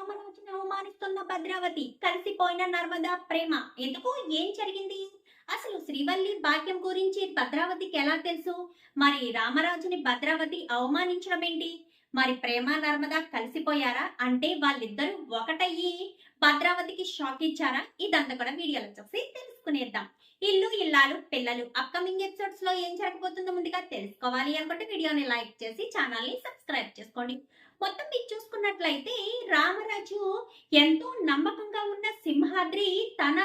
రామరాజును అవమానిస్తున్న భద్రావతి కలిసిపోయిన నర్మదా ప్రేమ. ఎందుకు ఏం జరిగింది? అసలు శ్రీవల్లి భాగ్యం గురించి భద్రావతికి ఎలా తెలుసు? మరి రామరాజుని భద్రావతి అవమానించడం ఏంటి? మరి ప్రేమ నర్మద కలిసిపోయారా? అంటే వాళ్ళిద్దరూ ఒకటయ్యి. భద్రావతికి షాక్ ఇచ్చారా? ఇదంతా కూడా వీడియోలో చూసి తెలుసుకునేద్దాం. ఇల్లు ఇల్లాలు పిల్లలు. అప్కమింగ్ ఎపిసోడ్స్లో ఏం జరగబోతుందో ముందుగా తెలుసుకోవాలి అనుకుంటే వీడియోని లైక్ చేసి ఛానల్ని సబ్స్క్రైబ్ చేసుకోండి. మొత్తం మీరు చూసుకున్నట్లయితే రామరాజు ఎంతో నమ్మకంగా ఉన్న సింహాద్రి తన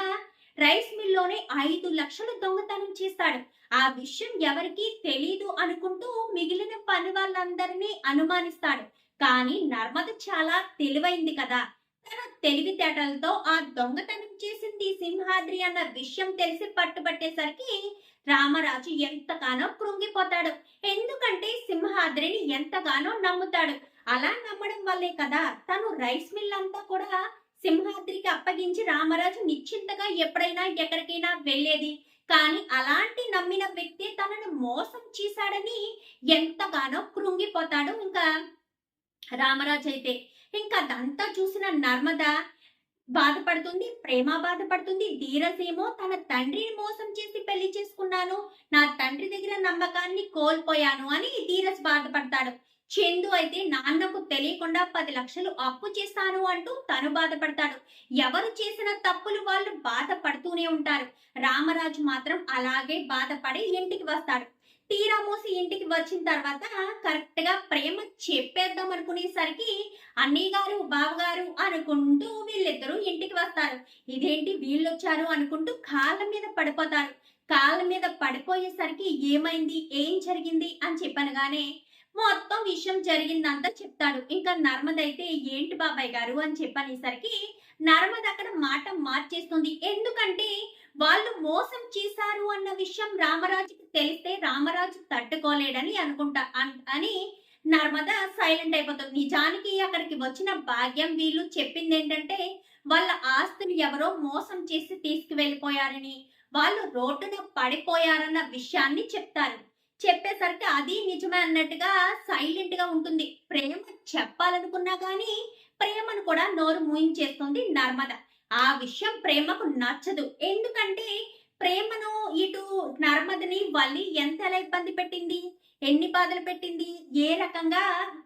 రైస్ మిల్లోనే ఐదు లక్షలు దొంగతనం చేస్తాడు. ఆ విషయం ఎవరికీ తెలీదు అనుకుంటూ మిగిలిన పని వాళ్ళందరినీ అనుమానిస్తాడు. కానీ నర్మద చాలా తెలివైంది కదా. తన తెలివితేటలతో ఆ దొంగతనం చేసింది సింహాద్రి అన్న విషయం తెలిసి పట్టుబట్టేసరికి రామరాజు ఎంతగానో కృంగిపోతాడు. ఎందుకంటే సింహాద్రిని ఎంతగానో నమ్ముతాడు. అలా నమ్మడం వల్లే కదా తను రైస్ మిల్ అంతా కూడా సింహాద్రికి అప్పగించి రామరాజు నిశ్చింతగా ఎప్పుడైనా ఎక్కడికైనా వెళ్ళేది. కానీ అలాంటి నమ్మిన వ్యక్తి తనను మోసం చేశాడని ఎంతగానో కృంగిపోతాడు ఇంకా రామరాజు అయితే. ఇంకా అదంతా చూసిన నర్మద బాధపడుతుంది ప్రేమ బాధపడుతుంది. ధీరజ్ ఏమో తన తండ్రిని మోసం చేసి పెళ్ళి చేసుకున్నాను నా తండ్రి దగ్గర నమ్మకాన్ని కోల్పోయాను అని ధీరజ్ బాధపడతాడు. చందు అయితే నాన్నకు తెలియకుండా పది లక్షలు అప్పు చేస్తాను అంటూ తను బాధపడతాడు. ఎవరు చేసిన తప్పులు వాళ్ళు బాధపడుతూనే ఉంటారు. రామరాజు మాత్రం అలాగే బాధపడి ఇంటికి వస్తాడు. తీరా మూసి ఇంటికి వచ్చిన తర్వాత కరెక్ట్గా ప్రేమ చెప్పేద్దాం అనుకునేసరికి అన్నయ్య గారు బావగారు అనుకుంటూ వీళ్ళిద్దరూ ఇంటికి వస్తారు. ఇదేంటి వీళ్ళు వచ్చారు అనుకుంటూ కాళ్ళ మీద పడిపోతారు. కాళ్ళ మీద పడిపోయేసరికి ఏమైంది? ఏం జరిగింది? అని చెప్పనగానే మొత్తం విషయం జరిగిందంతా చెప్తాడు. ఇంకా నర్మద అయితే ఏంటి బాబాయ్ గారు అని చెప్పనేసరికి నర్మద అక్కడ మాట మార్చేస్తుంది. ఎందుకంటే వాళ్ళు మోసం చేశారు అన్న విషయం రామరాజుకి తెలిస్తే రామరాజు తట్టుకోలేడని అనుకుంటా అని నర్మద సైలెంట్ అయిపోతుంది. నిజానికి అక్కడికి వచ్చిన భాగ్యం వీళ్ళు చెప్పింది ఏంటంటే వాళ్ళ ఆస్తులు ఎవరో మోసం చేసి తీసుకువెళ్ళిపోయారని వాళ్ళు రోడ్డున పడిపోయారన్న విషయాన్ని చెప్తారు. చెప్పేసరికి అది నిజమే అన్నట్టుగా సైలెంట్గా ఉంటుంది. ప్రేమ చెప్పాలనుకున్నా కానీ ప్రేమను కూడా నోరు మూయించేస్తుంది నర్మద. ఆ విషయం ప్రేమకు నచ్చదు. ఎందుకంటే ప్రేమను ఇటు నర్మదని వల్లి ఎంతలా ఇబ్బంది పెట్టింది? ఎన్ని బాధలు పెట్టింది? ఏ రకంగా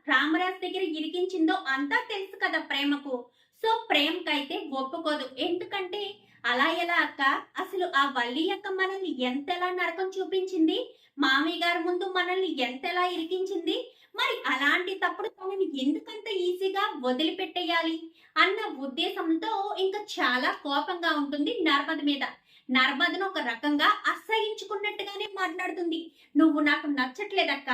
రామరాజ్ దగ్గర ఇరికించిందో అంతా తెలుసు కదా ప్రేమకు. సో ప్రేమకైతే ఒప్పుకోదు. ఎందుకంటే అలా ఎలా అక్క? అసలు ఆ వల్లి యొక్క మనల్ని ఎంతలా నరకం చూపించింది? మామయ్య గారి ముందు మనల్ని ఎంతలా ఇరికించింది? మరి అలాంటి తప్పుడు తనని ఎందుకంత ఈజీగా వదిలిపెట్టేయాలి? అన్న ఉద్దేశంతో ఇంకా చాలా కోపంగా ఉంటుంది నర్మద మీద. నర్మదను ఒక రకంగా అసహించుకున్నట్టుగానే మాట్లాడుతుంది. నువ్వు నాకు నచ్చట్లేదక్క.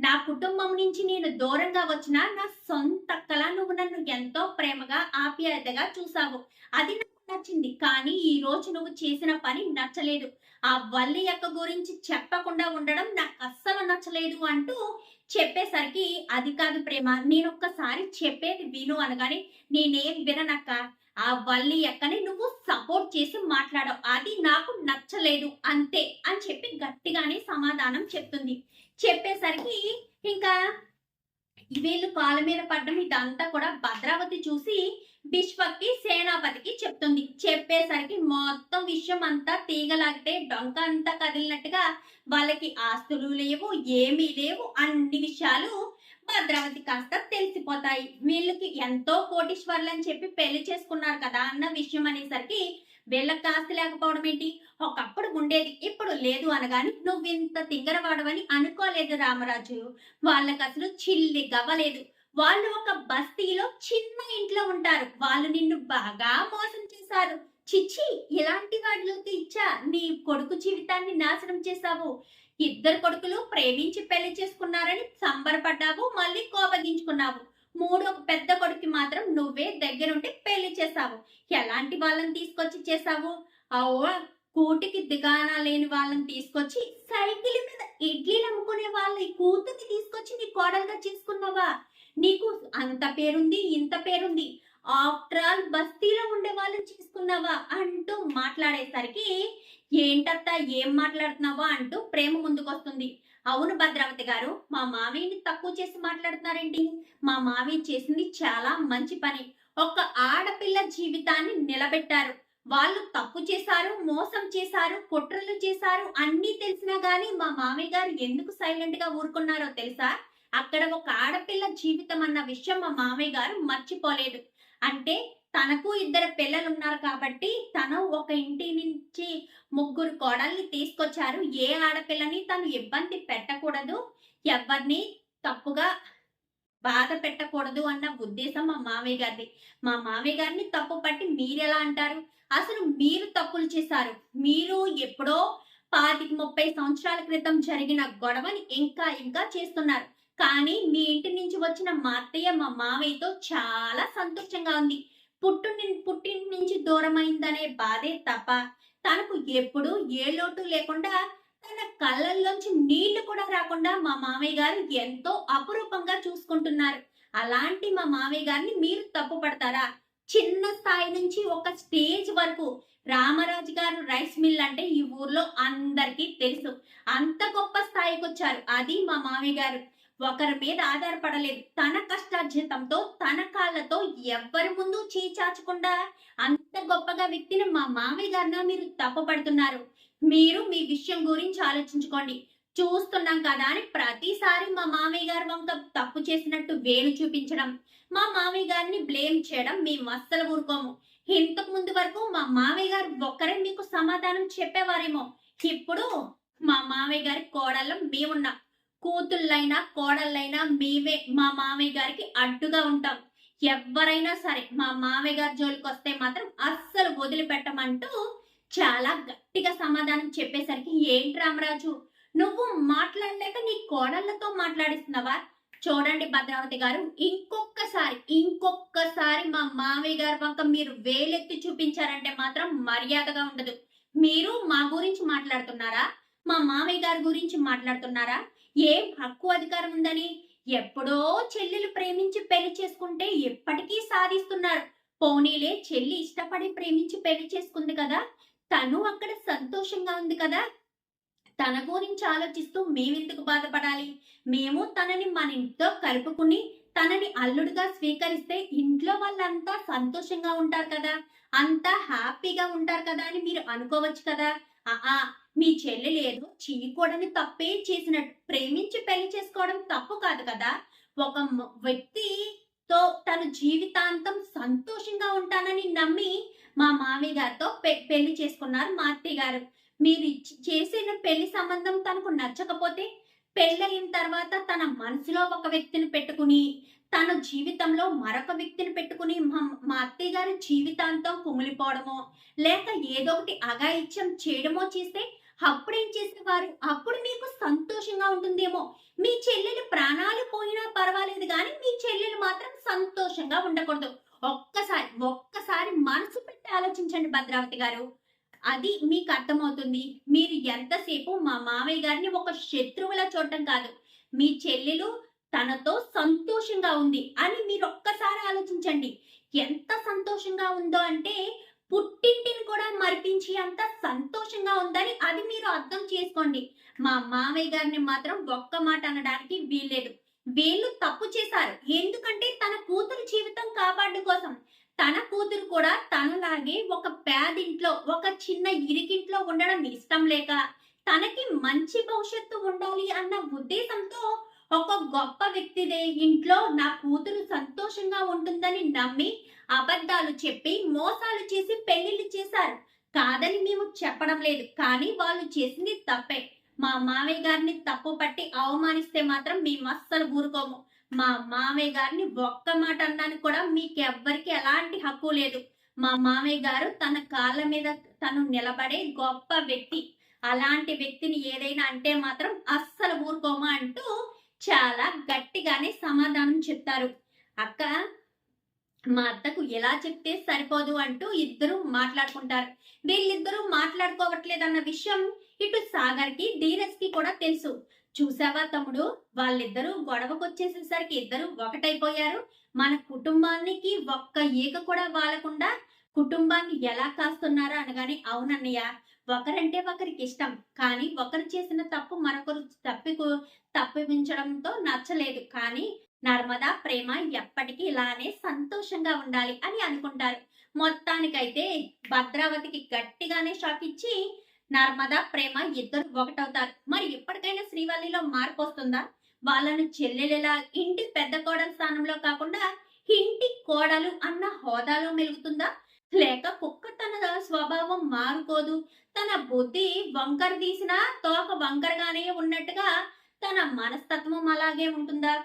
నా కుటుంబం నుంచి నేను దూరంగా వచ్చిన నా సొంత అక్కలా నువ్వు నన్ను ఎంతో ప్రేమగా ఆప్యాయతగా చూసావు. అది నాకు నచ్చింది. కానీ ఈ రోజు నువ్వు చేసిన పని నచ్చలేదు. ఆ వల్లి యొక్క గురించి చెప్పకుండా ఉండడం నాకు అస్సలు నచ్చలేదు అంటూ చెప్పేసరికి అది కాదు ప్రేమ నేను ఒక్కసారి చెప్పేది విను అనగానే నేనేం విననక్క. ఆ వల్లి ఎక్కని నువ్వు సపోర్ట్ చేసి మాట్లాడవు. అది నాకు నచ్చలేదు అంతే అని చెప్పి గట్టిగానే సమాధానం చెప్తుంది. చెప్పేసరికి ఇంకా వీళ్ళు కాళ్ళ మీద పడ్డం ఇదంతా కూడా భద్రావతి చూసి విశ్వకి సేనాపతికి చెప్తుంది. చెప్పేసరికి మొత్తం విషయం అంతా తీగలాగితే డొంక అంతా కదిలినట్టుగా వాళ్ళకి ఆస్తులు లేవు ఏమీ లేవు అన్ని విషయాలు భద్రావతి కాస్త తెలిసిపోతాయి. వీళ్ళకి ఎంతో కోటీశ్వర్లు అని చెప్పి పెళ్ళి చేసుకున్నారు కదా అన్న విషయం అనేసరికి వీళ్ళకి కాస్త లేకపోవడం ఏంటి? ఒకప్పుడు ఉండేది ఇప్పుడు లేదు అనగాని నువ్వు ఇంత తింగరవాడవని అనుకోలేదు రామరాజు. వాళ్ళకి అసలు చిల్లి గవ్వలేదు వాళ్ళు ఒక బస్తీలో చిన్న ఇంట్లో ఉంటారు. వాళ్ళు నిన్ను బాగా మోసం చేశారు. చిచ్చి ఇలాంటి వాటిలోకి ఇచ్చా. నీ కొడుకు జీవితాన్ని నాశనం చేశావు. ఇద్దరు కొడుకులు ప్రేమించి పెళ్ళి చేసుకున్నారని సంబరపడ్డావు మళ్ళీ కోపగించుకున్నావు. మూడో పెద్ద కొడుకు మాత్రం నువ్వే దగ్గరుండి పెళ్ళి చేశావు. ఎలాంటి వాళ్ళని తీసుకొచ్చి చేశావు? అవో కూటికి దిగానా లేని వాళ్ళని తీసుకొచ్చి సైకిల్ మీద ఇడ్లీలు అమ్ముకునే వాళ్ళ ఈ కూతుర్ని తీసుకొచ్చి నీ కోడలుగా చేసుకున్నావా? నీకు అంత పేరుంది ఇంత పేరుంది. ఆఫ్టర్ ఆల్ బస్తీలో ఉండే వాళ్ళని చేసుకున్నావా అంటూ మాట్లాడేసరికి ఏంటత్తా ఏం మాట్లాడుతున్నావా? అంటూ ప్రేమ ముందుకొస్తుంది. అవును భద్రావతి గారు మా మావయ్యని తక్కువ చేసి మాట్లాడుతున్నారేంటి? మా మావయ్య చేసింది చాలా మంచి పని. ఒక ఆడపిల్ల జీవితాన్ని నిలబెట్టారు. వాళ్ళు తప్పు చేశారు మోసం చేశారు కుట్రలు చేశారు అన్నీ తెలిసినా గానీ మా మామయ్య గారు ఎందుకు సైలెంట్గా ఊరుకున్నారో తెలుసా? అక్కడ ఒక ఆడపిల్ల జీవితం అన్న విషయం మా మామయ్య గారు మర్చిపోలేదు. అంటే తనకు ఇద్దరు పిల్లలు ఉన్నారు కాబట్టి తను ఒక ఇంటి నుంచి ముగ్గురు కోడల్ని తీసుకొచ్చారు. ఏ ఆడపిల్లని తను ఇబ్బంది పెట్టకూడదు. ఎవరిని తప్పుగా బాధ పెట్టకూడదు అన్న ఉద్దేశం మా మామయ్య గారిది. మా మామయ్య గారిని తప్పు పట్టి మీరెలా అంటారు? అసలు మీరు తప్పులు చేశారు. మీరు ఎప్పుడో పాతిక ముప్పై సంవత్సరాల క్రితం జరిగిన గొడవని ఇంకా ఇంకా చేస్తున్నారు. కానీ మీ ఇంటి నుంచి వచ్చిన మా అత్తయ్య మా మామయ్యతో చాలా సంతోషంగా ఉంది. పుట్టు పుట్టింటి నుంచి దూరమైందనే బాధే తప్ప తనకు ఎప్పుడు ఏ లోటు లేకుండా తన కళ్ళల్లోంచి నీళ్ళు కూడా రాకుండా మా మామయ్య గారు ఎంతో అపురూపంగా చూసుకుంటున్నారు. అలాంటి మా మామయ్య గారిని మీరు తప్పు పడతారా? చిన్న స్థాయి నుంచి ఒక స్టేజ్ వరకు రామరాజు గారు రైస్ మిల్ అంటే ఈ ఊర్లో అందరికీ తెలుసు. అంత గొప్ప స్థాయికి వచ్చారు. అది మా మామయ్య గారు. ఒకరి మీద ఆధారపడలేదు. తన కష్టార్జితంతో తన కాళ్ళతో ఎవ్వరి ముందు చీచాచకుండా అంత గొప్పగా వ్యక్తిని మా మామయ్య గారిన మీరు తప్పుపడుతున్నారు. మీరు మీ విషయం గురించి ఆలోచించుకోండి. చూస్తున్నాం కదా అని ప్రతిసారి మా మామయ్య గారి వంక తప్పు చేసినట్టు వేలు చూపించడం. మా మామయ్య గారిని బ్లేమ్ చేయడం మేము అస్సలు ఊరుకోము. ఇంతకు ముందు వరకు మా మామయ్య గారు ఒక్కరే మీకు సమాధానం చెప్పేవారేమో. ఇప్పుడు మా మామయ్య గారి కోడళ్ళం మేమున్నాం. కూతుళ్ళైనా కోడళ్ళైనా మేమే మా మామయ్య గారికి అడ్డుగా ఉంటాం. ఎవరైనా సరే మా మామయ్య గారి జోలికి వస్తే మాత్రం అస్సలు వదిలిపెట్టమంటూ చాలా గట్టిగా సమాధానం చెప్పేసరికి ఏంటి రామరాజు నువ్వు మాట్లాడలేక నీ కోడళ్ళతో మాట్లాడిస్తున్నావా? చూడండి భద్రావతి గారు ఇంకొకసారి ఇంకొకసారి మా మామయ్య గారి వంక మీరు వేలెత్తి చూపించారంటే మాత్రం మర్యాదగా ఉండదు. మీరు మా గురించి మాట్లాడుతున్నారా? మా మామయ్య గారి గురించి మాట్లాడుతున్నారా? ఏం హక్కు అధికారం ఉందని? ఎప్పుడో చెల్లెలు ప్రేమించి పెళ్ళి చేసుకుంటే ఎప్పటికీ సాధిస్తున్నారు. పోనీలే చెల్లి ఇష్టపడి ప్రేమించి పెళ్ళి చేసుకుంది కదా? తను అక్కడ సంతోషంగా ఉంది కదా? తన గురించి ఆలోచిస్తూ మేమెందుకు బాధపడాలి? మేము తనని మన ఇంట్లో కలుపుకుని తనని అల్లుడుగా స్వీకరిస్తే ఇంట్లో వాళ్ళంతా సంతోషంగా ఉంటారు కదా? అంతా హ్యాపీగా ఉంటారు కదా అని మీరు అనుకోవచ్చు కదా? ఆ మీ చెల్లి లేదు చీకూడని తప్పే చేసినట్టు ప్రేమించి పెళ్ళి చేసుకోవడం తప్పు కాదు కదా? ఒక వ్యక్తితో తన జీవితాంతం సంతోషంగా ఉంటానని నమ్మి మా మామయ్య గారితో పె- పెళ్ళి చేసుకున్నారు మా అత్తయ్య గారు. మీరు చేసిన పెళ్ళి సంబంధం తనకు నచ్చకపోతే పెళ్ళయిన తర్వాత తన మనసులో ఒక వ్యక్తిని పెట్టుకుని తన జీవితంలో మరొక వ్యక్తిని పెట్టుకుని మా మా అత్తయ్య గారి జీవితాంతం కుమిలిపోవడమో లేక ఏదో ఒకటి అగాయిత్యం చేయడమో చేస్తే అప్పుడేం చేసేవారు? అప్పుడు మీకు సంతోషంగా ఉంటుందేమో. మీ చెల్లెలు ప్రాణాలు పోయినా పర్వాలేదు కానీ మీ చెల్లెలు మాత్రం సంతోషంగా ఉండకూడదు. ఒక్కసారి ఒక్కసారి మనసు పెట్టి ఆలోచించండి భద్రావతి గారు. అది మీకు అర్థమవుతుంది. మీరు ఎంతసేపు మా మామయ్య గారిని ఒక శత్రువులా చూడటం కాదు. మీ చెల్లెలు తనతో సంతోషంగా ఉంది అని మీరు ఒక్కసారి ఆలోచించండి. ఎంత సంతోషంగా ఉందో అంటే పుట్టింటిని కూడా మరిపించి అంత సంతోషంగా ఉందని అది మీరు అర్థం చేసుకోండి. మా మామయ్య గారిని మాత్రం ఒక్క మాట అనడానికి వీల్లేదు. వీళ్ళు తప్పు చేశారు. ఎందుకంటే తన కూతురు జీవితం కాపాడు కోసం. తన కూతురు కూడా తనలాగే ఒక పేదింట్లో ఒక చిన్న ఇరికింట్లో ఉండడం ఇష్టం లేక తనకి మంచి భవిష్యత్తు ఉండాలి అన్న ఉద్దేశంతో ఒక గొప్ప వ్యక్తిదే. ఇంట్లో నా కూతురు సంతోషంగా ఉంటుందని నమ్మి అబద్ధాలు చెప్పి మోసాలు చేసి పెళ్ళిళ్ళు చేశారు. కాదని మేము చెప్పడం లేదు. కానీ వాళ్ళు చేసింది తప్పే. మా మామయ్య గారిని తప్పు పట్టి అవమానిస్తే మాత్రం మేము అస్సలు ఊరుకోము. మా మామయ్య గారిని ఒక్క మాట అన్నాను కూడా మీకెవ్వరికి ఎలాంటి హక్కు లేదు. మా మామయ్య గారు తన కాళ్ళ మీద తను నిలబడే గొప్ప వ్యక్తి. అలాంటి వ్యక్తిని ఏదైనా అంటే మాత్రం అస్సలు ఊరుకోమా అంటూ చాలా గట్టిగానే సమాధానం చెప్తారు. అక్క మా అత్తకు ఎలా చెప్తే సరిపోదు అంటూ ఇద్దరు మాట్లాడుకుంటారు. వీళ్ళిద్దరూ మాట్లాడుకోవట్లేదన్న విషయం ఇటు సాగర్కి ధీరజ్కి కూడా తెలుసు. చూసావా తమ్ముడు? వాళ్ళిద్దరూ గొడవకొచ్చేసేసరికి ఇద్దరు ఒకటైపోయారు. మన కుటుంబానికి ఒక్క ఈక కూడా వాలకుండా కుటుంబాన్ని ఎలా కాస్తున్నారా అనగానే అవునన్నయ్య ఒకరంటే ఒకరికి ఇష్టం కానీ ఒకరు చేసిన తప్పు మరొకరు తప్పి తప్పిపించడంతో నచ్చలేదు. కానీ నర్మదా ప్రేమ ఎప్పటికీ ఇలానే సంతోషంగా ఉండాలి అని అనుకుంటారు. మొత్తానికైతే భద్రావతికి గట్టిగానే షాక్ ఇచ్చి నర్మదా ప్రేమ ఇద్దరు ఒకటవుతారు. మరి ఇప్పటికైనా శ్రీవల్లిలో మార్పు వస్తుందా? వాళ్ళను చెల్లెలిలా ఇంటి పెద్ద కోడల స్థానంలో కాకుండా ఇంటి కోడలు అన్న హోదాలో మెలుగుతుందా? లేక కుక్క తన స్వభావం మారుకోదు. తన బుద్ధి వంకర తీసినా తోక వంకరగానే ఉన్నట్టుగా తన మనస్తత్వం అలాగే ఉంటుందా?